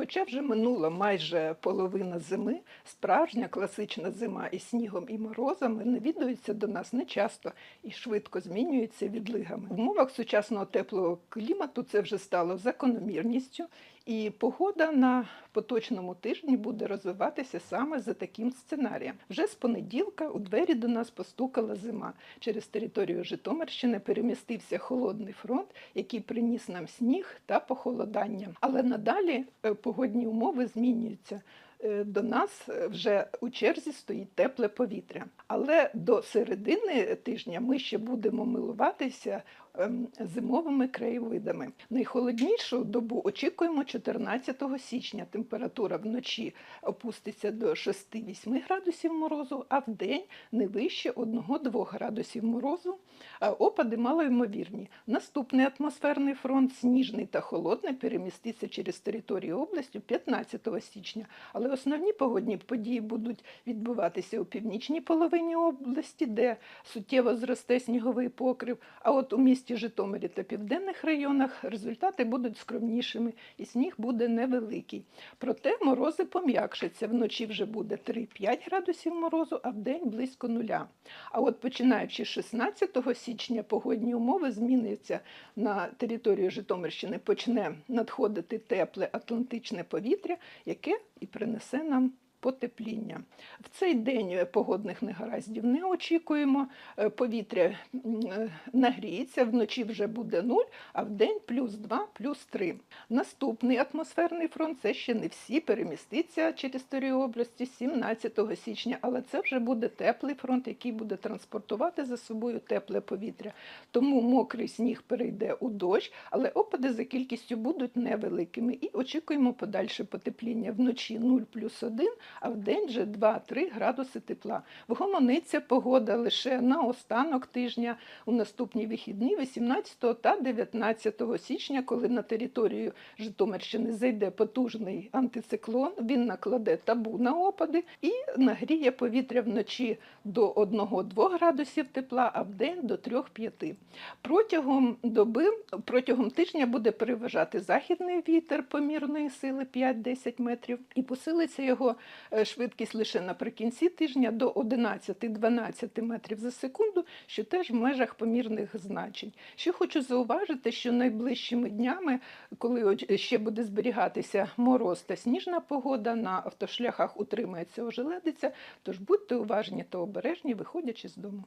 Хоча вже минула майже половина зими, справжня класична зима із снігом і морозами навідується до нас нечасто і швидко змінюється відлигами. В умовах сучасного теплого клімату це вже стало закономірністю, і погода на поточному тижні буде розвиватися саме за таким сценарієм. Вже з понеділка у двері до нас постукала зима. Через територію Житомирщини перемістився холодний фронт, який приніс нам сніг та похолодання. Але надалі е, погодні умови змінюються. Е, До нас е, вже у черзі стоїть тепле повітря. Але до середини тижня ми ще будемо милуватися ем, зимовими краєвидами. Найхолоднішу добу очікуємо 14 січня. Температура вночі опуститься до 6-8 градусів морозу, а вдень не вище 1-2 градусів морозу. Опади малоймовірні. Наступний атмосферний фронт, сніжний та холодний, переміститься через територію області 15 січня. Але основні погодні події будуть відбуватися у північній половині області, де суттєво зросте сніговий покрив. А от у місті Житомирі та південних районах результати будуть скромнішими, і сніг буде невеликий. Проте морози пом'якшаться. Вночі вже буде 3-5 градусів морозу, а вдень близько нуля. А от починаючи з 16 січня погодні умови зміняться на територію Житомирщини, почне надходити тепле атлантичне повітря, яке і принесе нам потепління. В цей день е, погодних негараздів не очікуємо. Е, Повітря е, нагріється, вночі вже буде 0, а в день плюс 2, плюс 3. Наступний атмосферний фронт це ще не всі переміститься через територію області 17 січня, але це вже буде теплий фронт, який буде транспортувати за собою тепле повітря. Тому мокрий сніг перейде у дощ, але опади за кількістю будуть невеликими. І очікуємо подальше потепління вночі 0 плюс 1, а в день вже 2-3 градуси тепла. Вгомониться погода лише на останок тижня у наступні вихідні 18 та 19 січня, коли на територію Житомирщини зайде потужний антициклон, він накладе табу на опади і нагріє повітря вночі до 1-2 градусів тепла, а вдень до 3-5. Протягом доби, протягом тижня буде переважати західний вітер помірної сили 5-10 метрів, і посилиться його швидкість лише наприкінці тижня до 11-12 метрів за секунду, що теж в межах помірних значень. Ще хочу зауважити, що найближчими днями, коли ще буде зберігатися мороз та сніжна погода, на автошляхах утримається ожеледиця, тож будьте уважні та обережні, виходячи з дому.